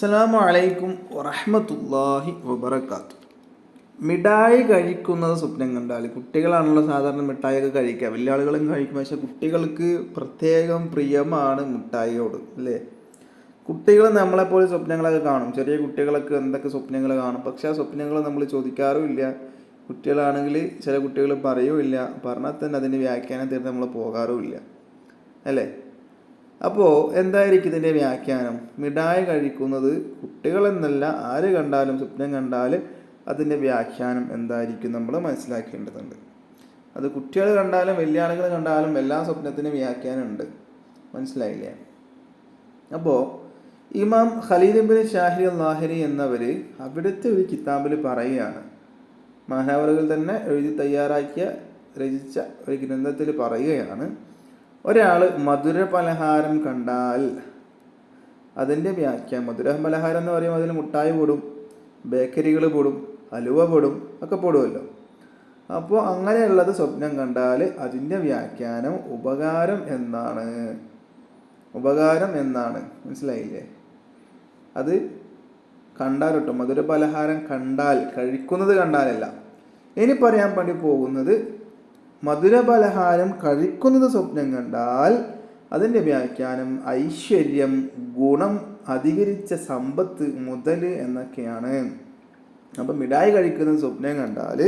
അസ്സലാമു വലൈക്കും വറഹമത്തല്ലാഹി വബർക്കാത്തു മിഠായി കഴിക്കുന്നത് സ്വപ്നം കണ്ടാൽ. കുട്ടികളാണല്ലോ സാധാരണ മിഠായിയൊക്കെ കഴിക്കുക. വലിയ ആളുകളും കഴിക്കും. പക്ഷെ കുട്ടികൾക്ക് പ്രത്യേകം പ്രിയമാണ് മിഠായിയോട് അല്ലേ? കുട്ടികൾ നമ്മളെപ്പോലെ സ്വപ്നങ്ങളൊക്കെ കാണും. ചെറിയ കുട്ടികളൊക്കെ എന്തൊക്കെ സ്വപ്നങ്ങൾ കാണും. പക്ഷെ ആ സ്വപ്നങ്ങൾ നമ്മൾ ചോദിക്കാറുമില്ല. കുട്ടികളാണെങ്കിൽ ചില കുട്ടികൾ പറയുമില്ല പറഞ്ഞാൽ തന്നെ അതിന്റെ വ്യാഖ്യാനം തീർന്ന് നമ്മൾ പോകാറുമില്ല. അല്ലേ? അപ്പോൾ എന്തായിരിക്കും ഇതിന്റെ വ്യാഖ്യാനം? മിഠായി കഴിക്കുന്നത് കുട്ടികളെന്നല്ല ആര് കണ്ടാലും സ്വപ്നം കണ്ടാൽ അതിന്റെ വ്യാഖ്യാനം എന്തായിരിക്കും നമ്മൾ മനസ്സിലാക്കേണ്ടതുണ്ട്. അത് കുട്ടികൾ കണ്ടാലും വലിയ ആളുകൾ കണ്ടാലും എല്ലാ സ്വപ്നത്തിനും വ്യാഖ്യാനം ഉണ്ട്. മനസ്സിലായില്ലേ? അപ്പോൾ ഇമാം ഖലീലിബിൻ ഷാഹിർ ലാഹിരി എന്നവർ അവിടുത്തെ ഒരു കിതാബിൽ പറയുകയാണ്. മഹാനവറുകൾ തന്നെ എഴുതി തയ്യാറാക്കിയ രചിച്ച ഒരു ഗ്രന്ഥത്തിൽ പറയുകയാണ്. ഒരാൾ മധുര പലഹാരം കണ്ടാൽ അതിന്റെ വ്യാഖ്യാനം മധുര പലഹാരം എന്ന് പറയുമ്പോൾ അതിൽ മുട്ടായി പൊടും ബേക്കറികൾ പൊടും അലുവ പൊടും ഒക്കെ പൊടുമല്ലോ അപ്പോൾ അങ്ങനെയുള്ളത് സ്വപ്നം കണ്ടാൽ അതിന്റെ വ്യാഖ്യാനം ഉപകാരം എന്നാണ്. ഉപകാരം എന്നാണ്. മനസ്സിലായില്ലേ? അത് കണ്ടാൽ കേട്ടോ മധുര പലഹാരം കണ്ടാൽ കഴിക്കുന്നത് കണ്ടാലല്ല. ഇനി പറയാൻ വേണ്ടി പോകുന്നത് മധുര പലഹാരം കഴിക്കുന്നത് സ്വപ്നം കണ്ടാൽ അതിന്റെ വ്യാഖ്യാനം ഐശ്വര്യം ഗുണം അധികരിച്ച സമ്പത്ത് മുതൽ എന്നൊക്കെയാണ്. അപ്പം മിഠായി കഴിക്കുന്ന സ്വപ്നം കണ്ടാൽ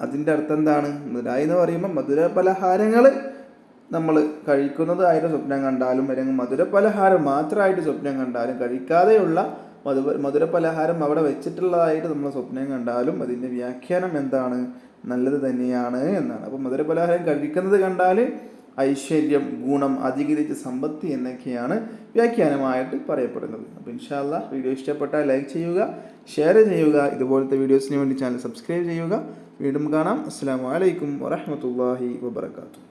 അതിന്റെ അർത്ഥം എന്താണ്? മിഠായി എന്ന് പറയുമ്പോൾ മധുര പലഹാരങ്ങൾ നമ്മൾ കഴിക്കുന്നതായിട്ട് സ്വപ്നം കണ്ടാലും അല്ലെങ്കിൽ മധുര പലഹാരം മാത്രമായിട്ട് സ്വപ്നം കണ്ടാലും കഴിക്കാതെയുള്ള മധു മധുര പലഹാരം അവിടെ വെച്ചിട്ടുള്ളതായിട്ട് നമ്മൾ സ്വപ്നം കണ്ടാലും അതിന്റെ വ്യാഖ്യാനം എന്താണ്? നല്ലത് തന്നെയാണ് എന്നാണ്. അപ്പോൾ മധുര പലഹാരം കഴിക്കുന്നത് കണ്ടാൽ ഐശ്വര്യം ഗുണം അധികരിച്ച സമ്പത്തി എന്നൊക്കെയാണ് വ്യാഖ്യാനമായിട്ട് പറയപ്പെടുന്നത്. അപ്പോൾ ഇൻഷാല്ല വീഡിയോ ഇഷ്ടപ്പെട്ടാൽ ലൈക്ക് ചെയ്യുക ഷെയർ ചെയ്യുക ഇതുപോലത്തെ വീഡിയോസിന് വേണ്ടി ചാനൽ സബ്സ്ക്രൈബ് ചെയ്യുക. വീണ്ടും കാണാം. അസ്സാം വലൈക്കും വറഹമത്തല്ലാഹി വബർക്കാത്തു